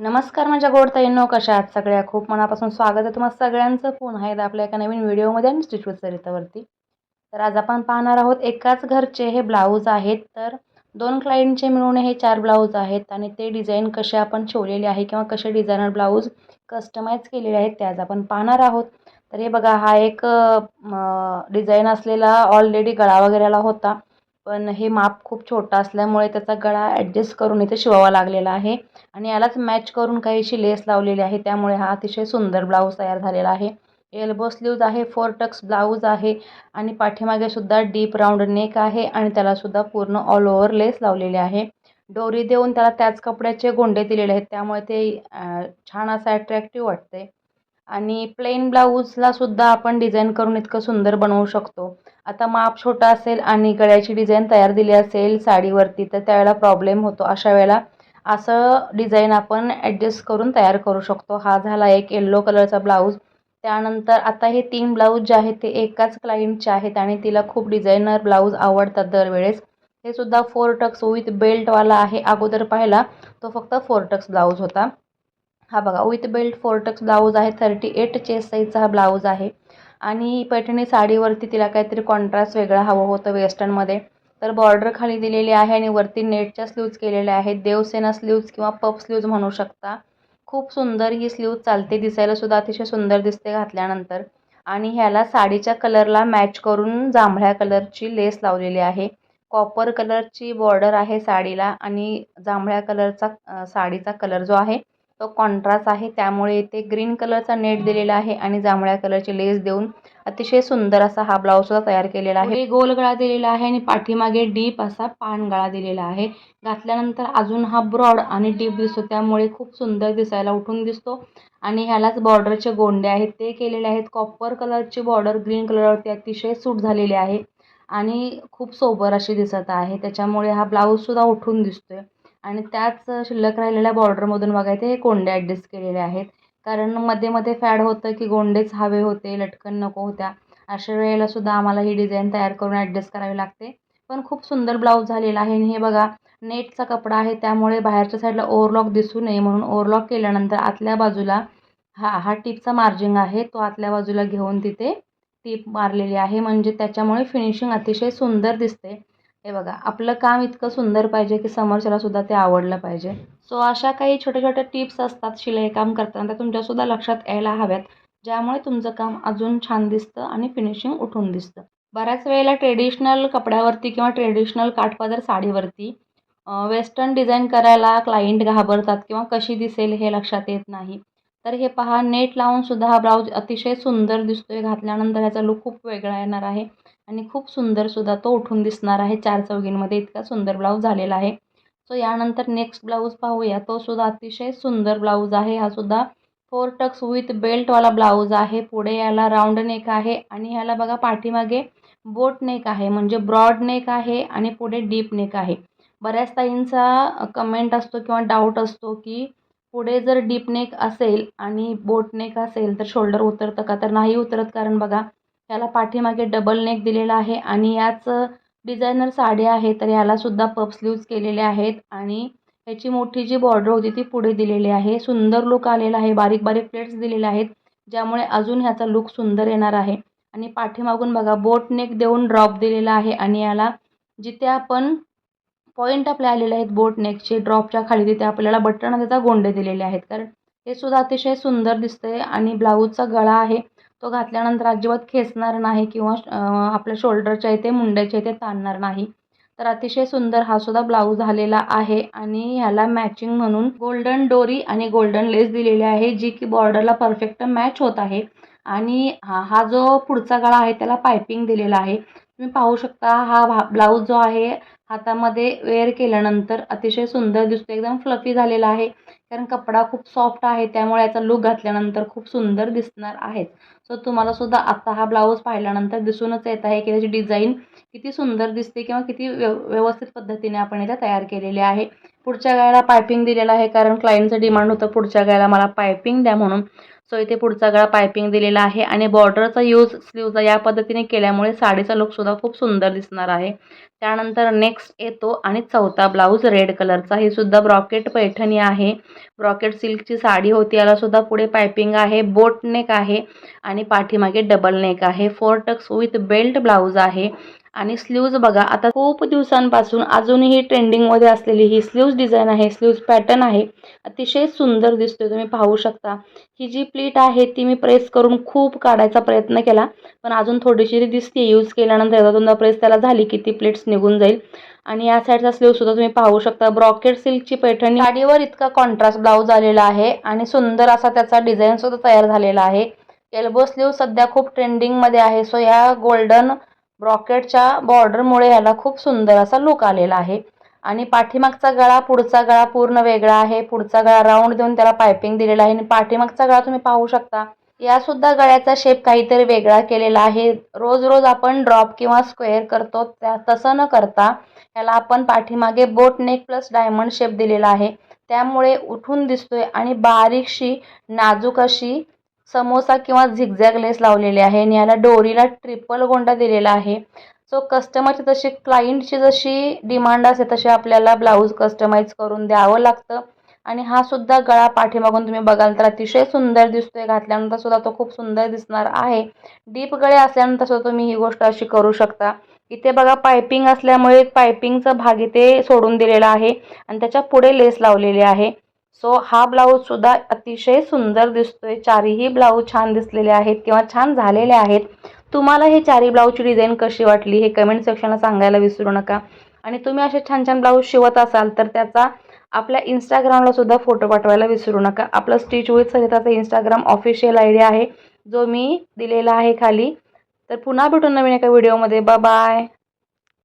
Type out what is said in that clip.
नमस्कार माझ्या गोडताईंनो कशा आहात सगळ्या? खूप मनापासून स्वागत आहे तुम्हाला सगळ्यांचं. पुन्हा एकदा आपल्या एका नवीन व्हिडिओमध्ये आणि स्टिच सरितावरती तर आज आपण पाहणार आहोत एकाच घरचे हे ब्लाऊज आहेत तर दोन क्लायंटचे मिळून हे चार ब्लाऊज आहेत आणि ते डिझाईन कसे आपण शिवलेले आहे किंवा कसे डिझायनर ब्लाऊज कस्टमाइज केलेले आहेत ते आज आपण पाहणार आहोत. तर हे बघा हा एक डिझाईन असलेला ऑलरेडी गळा वगैरेला होता. पण हे माप खूप छोटा असल्यामुळे त्याचा गळा ॲडजस्ट करून इथे शिवावा लागलेला आहे. आणि यालाच मॅच करून काहीशी लेस लावलेली आहे. त्यामुळे हा अतिशय सुंदर ब्लाऊज तयार झालेला आहे. एल्बो स्लीव्ज आहे फोर टक्स ब्लाऊज आहे आणि पाठीमागे सुद्धा डीप राऊंड नेक आहे आणि त्यालासुद्धा पूर्ण ऑल ओव्हर लेस लावलेली आहे. डोरी देऊन त्याला त्याच कपड्याचे गोंडे दिलेले आहेत. त्यामुळे ते छान असं ॲट्रॅक्टिव्ह वाटते आणि प्लेन ब्लाऊजला सुद्धा आपण डिझाईन करून इतकं सुंदर बनवू शकतो. आता माप छोटा असेल आणि गळ्याची डिझाईन तयार दिली असेल साडीवरती तर त्यावेळेला प्रॉब्लेम होतो. अशा वेळेला असं डिझाईन आपण ॲडजस्ट करून तयार करू शकतो. हा झाला एक येल्लो कलरचा ब्लाऊज त्यानंतर आता हे तीन ब्लाऊज जे आहेत ते एकाच क्लायंटचे आहेत आणि तिला खूप डिझायनर ब्लाऊज आवडतात दरवेळेस. हे सुद्धा फोर टक्स विथ बेल्टवाला आहे. अगोदर पाहिला तो फक्त फोर टक्स ब्लाऊज होता. हा बघा with belt four tucks blouse आहे थर्टी एट चेस्ट साईजचा हा ब्लाऊज आहे. आणि पैठणी साडीवरती तिला काहीतरी कॉन्ट्रास्ट वेगळा हवं होतं वेस्टर्नमध्ये तर बॉर्डर खाली दिलेली आहे आणि वरती नेटच्या स्लीव्ज केलेल्या आहेत. देवसेना स्लीव्ज किंवा पप स्लीव्ज म्हणू शकता. खूप सुंदर ही स्लीव्ज चालते दिसायला सुद्धा अतिशय सुंदर दिसते घातल्यानंतर. आणि ह्याला साडीच्या कलरला मॅच करून जांभळ्या कलरची लेस लावलेली आहे. कॉपर कलरची बॉर्डर आहे साडीला आणि जांभळ्या कलरचा साडीचा कलर जो आहे तो कॉन्ट्रास्ट आहे. त्यामुळे इथे ग्रीन कलरचा नेट दिलेला आहे आणि जांभळ्या कलरची लेस देऊन अतिशय सुंदर असा हा ब्लाऊज सुद्धा तयार केलेला आहे. गोल गळा दिलेला आहे आणि पाठीमागे डीप असा पान गळा दिलेला आहे. घातल्यानंतर अजून हा ब्रॉड आणि डीप दिसतो. त्यामुळे खूप सुंदर दिसायला उठून दिसतो. आणि ह्यालाच बॉर्डरचे गोंडे आहेत. ते केलेले आहेत. कॉपर कलरची बॉर्डर ग्रीन कलरवरती अतिशय सूट झालेली आहे. आणि खूप सोबर अशी दिसत आहे. त्याच्यामुळे हा ब्लाऊजसुद्धा उठून दिसतोय. आणि त्याच शिल्लक राहिलेल्या बॉर्डरमधून बघायचे हे कोंडे ॲडजस्ट केलेले आहेत. कारण मध्ये मध्ये फॅड होतं की गोंडेच हवे होते लटकन नको होत्या. अशा वेळेला सुद्धा आम्हाला ही डिझाईन तयार करून ॲडजस्ट करावी लागते. पण खूप सुंदर ब्लाऊज झालेला आहे. आणि हे बघा नेटचा कपडा आहे. त्यामुळे बाहेरच्या साईडला ओव्हरलॉक दिसू नये म्हणून ओव्हरलॉक केल्यानंतर आतल्या बाजूला हा हा टिपचा मार्जिंग आहे. तो आतल्या बाजूला घेऊन तिथे टीप मारलेली आहे. म्हणजे त्याच्यामुळे फिनिशिंग अतिशय सुंदर दिसते. हे बघा आपलं काम इतकं सुंदर पाहिजे की समोरच्यालासुद्धा ते आवडलं पाहिजे. सो अशा काही छोट्या छोट्या टिप्स असतात शिलाई काम करताना त्या तुमच्यासुद्धा लक्षात यायला हव्यात ज्यामुळे तुमचं काम अजून छान दिसतं आणि फिनिशिंग उठून दिसतं. बऱ्याच वेळेला ट्रेडिशनल कपड्यावरती किंवा ट्रेडिशनल काठपदर साडीवरती वेस्टर्न डिझाईन करायला क्लायंट घाबरतात किंवा कशी दिसेल हे लक्षात येत नाही. तर हे पहा नेट लावून सुद्धा हा ब्लाऊज अतिशय सुंदर दिसतोय घातल्यानंतर ह्याचा लुक खूप वेगळा येणार आहे. आणि खूप सुंदरसुद्धा तो उठून दिसणार आहे. चार चौघींमध्ये इतका सुंदर ब्लाऊज झालेला आहे. सो यानंतर नेक्स्ट ब्लाऊज पाहूया. तो सुद्धा अतिशय सुंदर ब्लाऊज आहे. हा सुद्धा फोर टक्स विथ बेल्टवाला ब्लाऊज आहे. पुढे याला राऊंड नेक आहे. आणि ह्याला बघा पाठीमागे बोट नेक आहे. म्हणजे ब्रॉड नेक आहे आणि पुढे डीप नेक आहे. बऱ्याच ताईंचा कमेंट असतो किंवा डाऊट असतो की पुढे जर डीप नेक असेल आणि बोट नेक असेल तर शोल्डर उतरतं का? तर नाही उतरत. कारण बघा ह्याला पाठीमागे डबल नेक दिलेला आहे आणि याच डिझायनर साडी आहे तर यालासुद्धा पफ स्लीव्ज केलेले आहेत आणि ह्याची मोठी जी बॉर्डर होती ती पुढे दिलेली आहे. सुंदर लुक आलेला आहे बारीक बारीक प्लेट्स दिलेले आहेत ज्यामुळे अजून ह्याचा लुक सुंदर येणार आहे. आणि पाठीमागून बघा बोट नेक देऊन ड्रॉप दिलेला आहे आणि याला जिथे आपण पॉईंट आपले आलेले आहेत बोट नेकचे ड्रॉपच्या खाली तिथे आपल्याला बटण त्याचा गोंडे दिलेले आहेत. कारण हे सुद्धा अतिशय सुंदर दिसतंय आणि ब्लाऊजचा गळा आहे. तो घातल्यानंतर अजिबात खेचणार नाही किंवा आपल्या शोल्डरच्या इथे मुंड्याच्या इथे ताणणार नाही. तर अतिशय सुंदर हा सुद्धा ब्लाऊज झालेला आहे आणि ह्याला मॅचिंग म्हणून गोल्डन डोरी आणि गोल्डन लेस दिलेली आहे जी की बॉर्डरला परफेक्ट मॅच होत आहे. आणि हा हा जो पुढचा गळा आहे त्याला पायपिंग दिलेला आहे. तुम्ही पाहू शकता हा भा ब्लाऊज जो आहे हातामध्ये वेअर केल्यानंतर अतिशय सुंदर दिसतो. एकदम फ्लफी झालेला आहे. कारण कपडा खूप सॉफ्ट आहे त्यामुळे याचा लुक घातल्यानंतर खूप सुंदर दिसणार आहेच सो तुम्हाला सुद्धा आता हा ब्लाऊज पाहिल्यानंतर दिसूनच येत आहे की त्याची डिझाईन किती सुंदर दिसते किंवा किती व्यव व्यवस्थित पद्धतीने आपण याला तयार केलेले आहे. पुढच्या गायला पायपिंग दिलेलं आहे कारण क्लायंटचं डिमांड होतं पुढच्या गायला मला पायपिंग द्या म्हणून. सो इथे पुढचा गळा पायपिंग दिलेला आहे आणि बॉर्डरचा यूज स्लीवचा या पद्धतीने केल्यामुळे साडीचा लुकसुद्धा खूप सुंदर दिसणार आहे. त्यानंतर नेक्स्ट येतो आणि चौथा ब्लाऊज रेड कलरचा हे सुद्धा ब्रॉकेट पैठणी आहे. ब्रॉकेट सिल्कची साडी होती याला सुद्धा पुढे पायपिंग आहे. बोट नेक आहे आणि पाठीमागे डबल नेक आहे. Four tucks with belt blouse आहे. आणि स्लीव्ज बघा आता खूप दिवसांपासून अजूनही ट्रेंडिंगमध्ये असलेली ही स्लीव्ज डिझाईन आहे स्लीव्ज पॅटर्न आहे. अतिशय सुंदर दिसतोय तुम्ही पाहू शकता. ही जी प्लीट आहे ती मी प्रेस करून खूप काढायचा प्रयत्न केला. पण अजून थोडीशी ती दिसते यूज केल्यानंतर एकदा दोनदा प्रेस त्याला झाली की ती प्लेट्स निघून जाईल. आणि या साईडचा स्लीव्ह सुद्धा तुम्ही पाहू शकता. ब्रॉकेट सिल्कची पैठणी साडीवर इतका कॉन्ट्रास्ट ब्लाऊज आलेला आहे आणि सुंदर असा त्याचा डिझाईन सुद्धा तयार झालेला आहे. एल्बो स्लीव सध्या खूप ट्रेंडिंगमध्ये आहे. सो या गोल्डन ब्रॉकेटच्या बॉर्डरमुळे ह्याला खूप सुंदर असा लुक आलेला आहे. आणि पाठीमागचा गळा पुढचा गळा पूर्ण वेगळा आहे. पुढचा गळा राऊंड देऊन त्याला पायपिंग दिलेला आहे. आणि पाठीमागचा गळा तुम्ही पाहू शकता. या सुद्धा गळ्याचा शेप काहीतरी वेगळा केलेला आहे. रोज रोज आपण ड्रॉप किंवा स्क्वेअर करतो त्या तसं न करता ह्याला आपण पाठीमागे boat neck plus diamond shape दिलेला आहे. त्यामुळे उठून दिसतोय आणि बारीकशी नाजूक अशी समोसा किंवा झिगझॅग लेस लावलेले आहे आणि याला डोरीला ट्रिपल गोंडा दिलेला आहे. सो कस्टमरची तशी क्लायंटची जशी डिमांड असते तशी आपल्याला ब्लाऊज कस्टमाइज करून द्यावं लागतं. आणि हा सुद्धा गळा पाठीमागून तुम्ही बघाल तर अतिशय सुंदर दिसतोय. घातल्यानंतर सुद्धा तो खूप सुंदर दिसणार आहे. डीप गळे असल्यानंतर सुद्धा तुम्ही ही गोष्ट अशी करू शकता. इथे बघा पायपिंग असल्यामुळे पायपिंगचा भाग इथे सोडून दिलेला आहे. आणि त्याच्या पुढे लेस लावलेली आहे. सो हा ब्लाऊजसुद्धा अतिशय सुंदर दिसतोय. चारही ब्लाऊज छान दिसलेले आहेत किंवा छान झालेले आहेत. तुम्हाला हे चारही ब्लाऊजची डिझाईन कशी वाटली हे कमेंट सेक्शनला सांगायला विसरू नका. आणि तुम्ही असे छान छान ब्लाऊज शिवत असाल तर त्याचा आपल्या इंस्टाग्रामला सुद्धा फोटो पाठवायला विसरू नका. आपलं स्टिच विथ सरिताचा इंस्टाग्राम ऑफिशियल आय डी आहे. जो मी दिलेला आहे खाली. तर पुन्हा भेटून नवीन एका व्हिडिओमध्ये बाय